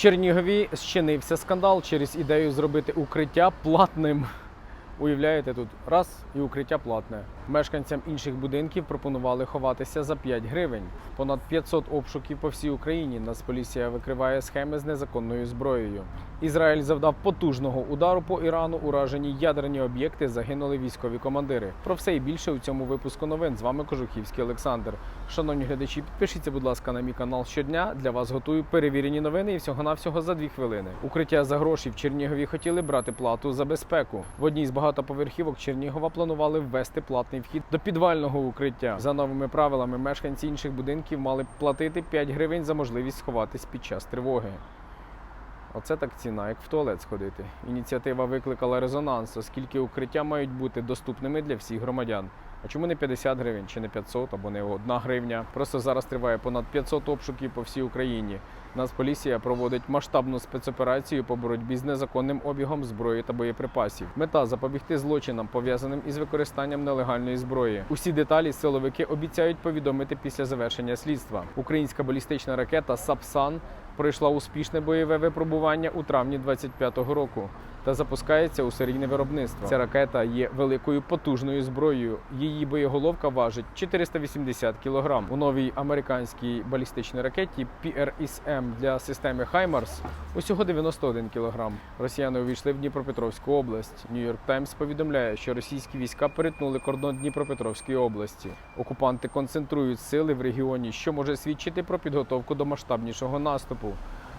Чернігові зчинився скандал через ідею зробити укриття платним. Уявляєте, тут раз і укриття платне. Мешканцям інших будинків пропонували ховатися за 5 гривень. Понад 500 обшуків по всій Україні. Нацполіція викриває схеми з незаконною зброєю. Ізраїль завдав потужного удару по Ірану. Уражені ядерні об'єкти загинули військові командири. Про все і більше у цьому випуску новин. З вами Кожухівський Олександр. Шановні глядачі, підпишіться, будь ласка, на мій канал щодня. Для вас готую перевірені новини і всього навсього за 2 хвилини. Укриття за гроші в Чернігові хотіли брати плату за безпеку. В одній з багатоповерхівок Чернігова планували ввести платний вхід до підвального укриття. За новими правилами мешканці інших будинків мали платити 5 гривень за можливість сховатись під час тривоги. Оце так ціна, як в туалет сходити. Ініціатива викликала резонанс, оскільки укриття мають бути доступними для всіх громадян. А чому не 50 гривень, чи не 500, або не 1 гривня? Просто зараз триває понад 500 обшуків по всій Україні. Нацполіція проводить масштабну спецоперацію по боротьбі з незаконним обігом зброї та боєприпасів. Мета запобігти злочинам, пов'язаним із використанням нелегальної зброї. Усі деталі силовики обіцяють повідомити після завершення слідства. Українська балістична ракета Сапсан пройшла успішне бойове випробування у травні 25-го року та запускається у серійне виробництво. Ця ракета є великою потужною зброєю. Її боєголовка важить 480 кг. У новій американській балістичній ракеті PRSM для системи HIMARS усього 91 кг. Росіяни увійшли в Дніпропетровську область. Нью-Йорк Таймс повідомляє, що російські війська перетнули кордон Дніпропетровської області. Окупанти концентрують сили в регіоні, що може свідчити про підготовку до масштабнішого наступу.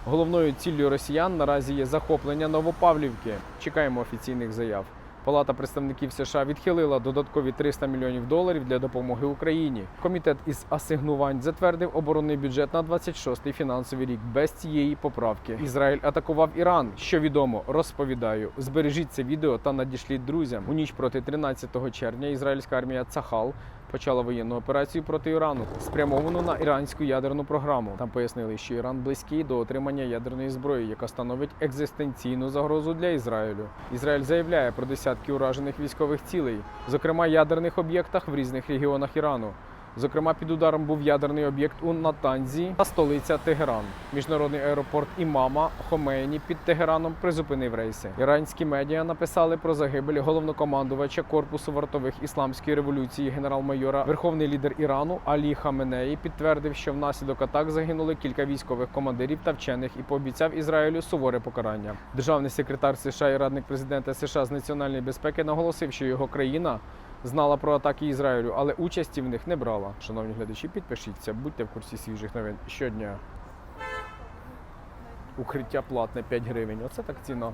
Головною ціллю росіян наразі є захоплення Новопавлівки. Чекаємо офіційних заяв. Палата представників США відхилила додаткові 300 мільйонів доларів для допомоги Україні. Комітет із асигнувань затвердив оборонний бюджет на 26-й фінансовий рік без цієї поправки. Ізраїль атакував Іран. Що відомо, розповідаю. Збережіть це відео та надішліть друзям. У ніч проти 13 червня ізраїльська армія Цахал почала воєнну операцію проти Ірану, спрямовану на іранську ядерну програму. Там пояснили, що Іран близький до отримання ядерної зброї, яка становить екзистенційну загрозу для Ізраїлю. Ізраїль заявляє про десятки уражених військових цілей, зокрема ядерних об'єктах в різних регіонах Ірану. Зокрема, під ударом був ядерний об'єкт у Натанзі та столиця Тегеран. Міжнародний аеропорт Імама Хомейні під Тегераном призупинив рейси. Іранські медіа написали про загибель головнокомандувача корпусу вартових ісламської революції генерал-майора, верховний лідер Ірану Алі Хаменеї підтвердив, що внаслідок атак загинули кілька військових командирів та вчених і пообіцяв Ізраїлю суворе покарання. Державний секретар США і радник президента США з національної безпеки наголосив, що його країна знала про атаки Ізраїлю, але участі в них не брала. Шановні глядачі, підпишіться, будьте в курсі свіжих новин щодня. Укриття платне 5 гривень. Оце так ціна.